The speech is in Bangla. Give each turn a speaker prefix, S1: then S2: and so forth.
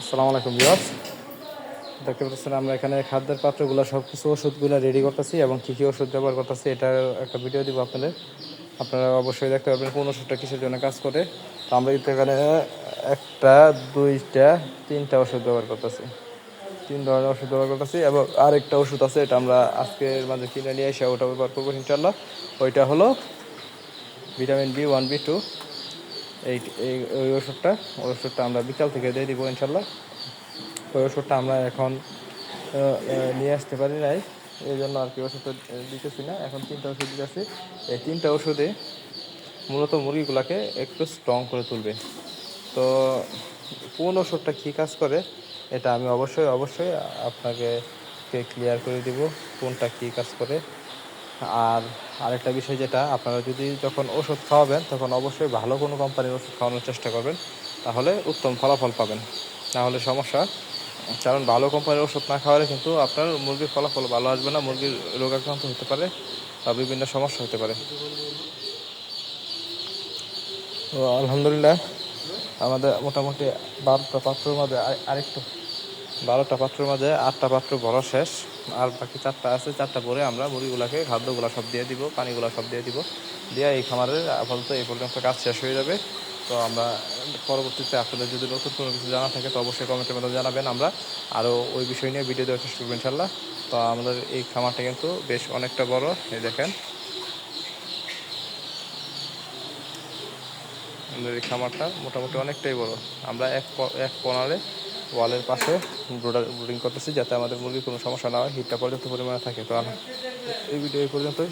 S1: আসসালামু আলাইকুম বিয়াস দেখতে পাচ্ছেন আমরা এখানে খাদ্যের পাত্রগুলো সব কিছু ওষুধগুলো রেডি করতেছি এবং কী কী ওষুধ ব্যবহার করতেছি এটার একটা ভিডিও দিব আপনাদের। আপনারা অবশ্যই দেখতে পারবেন কোন ওষুধটা কিসের জন্য কাজ করে। তো আমরা কিন্তু এখানে একটা, দুইটা, তিনটা ওষুধ ব্যবহার করতেছি। তিন ধরনের ওষুধ ব্যবহার করতেছি এবং আরেকটা ওষুধ আছে, এটা আমরা আজকের মাঝে কিনে নিয়ে এসে ওটা ব্যবহার করব ইনশাল্লাহ ওইটা হলো vitamin B one B two এই এই ওই ওষুধটা ওই ওষুধটা আমরা বিকাল থেকে দিয়ে দিব ইনশাল্লাহ ওই ওষুধটা আমরা এখন নিয়ে আসতে পারি নাই। এই জন্য আর কি ওষুধটা দিতেছি না। এখন তিনটা ওষুধ দিতেছি এই তিনটা ওষুধে মূলত মুরগিগুলোকে একটু স্ট্রং করে তুলবে। তো কোন ওষুধটা কী কাজ করে, এটা আমি অবশ্যই অবশ্যই আপনাকে ক্লিয়ার করে দিব কোনটা কী কাজ করে। আর আরেকটা বিষয় যেটা, আপনারা যদি যখন ওষুধ খাওয়াবেন, তখন অবশ্যই ভালো কোনো কোম্পানির ওষুধ খাওয়ানোর চেষ্টা করবেন, তাহলে উত্তম ফলাফল পাবেন। না হলে সমস্যা। কারণ ভালো কোম্পানির ওষুধ না খাওয়ালে কিন্তু আপনার মুরগির ফলাফল ভালো আসবে না, মুরগির রোগাক্রান্ত হতে পারে বা বিভিন্ন সমস্যা হতে পারে। তো আলহামদুলিল্লাহ, আমাদের মোটামুটি বারোটা পাত্রের মধ্যে আরেকটু বারোটা পাত্রের মাঝে আটটা পাত্র ভরা শেষ। আর বাকি চারটা আছে, চারটা পরে আমরা মুরগিগুলাকে খাদ্যগুলা সব দিয়ে দিব, পানিগুলা সব দিয়ে দিব। দিয়ে এই খামারের আপাতত এই পর্যন্ত কাজ শেষ হয়ে যাবে। তো আমরা পরবর্তীতে আপনাদের যদি নতুন কোনো কিছু জানা থাকে, তো অবশ্যই কমেন্টের মধ্যে জানাবেন আমরা। আরও ওই বিষয় নিয়ে ভিডিও দেওয়ার চেষ্টা করব ইনশাল্লাহ। তো আমাদের এই খামারটা কিন্তু বেশ অনেকটা বড়, এই দেখেন। আমাদের এই খামারটা মোটামুটি অনেকটাই বড়। আমরা এক এক কোনারে ওয়ালের পাশে ব্রোডার ব্রুডিং করতেছি যাতে আমাদের মুরগির কোনো সমস্যা না হয়, হিটটা পর্যাপ্ত পরিমাণে থাকে। তো এই ভিডিও এই পর্যন্তই।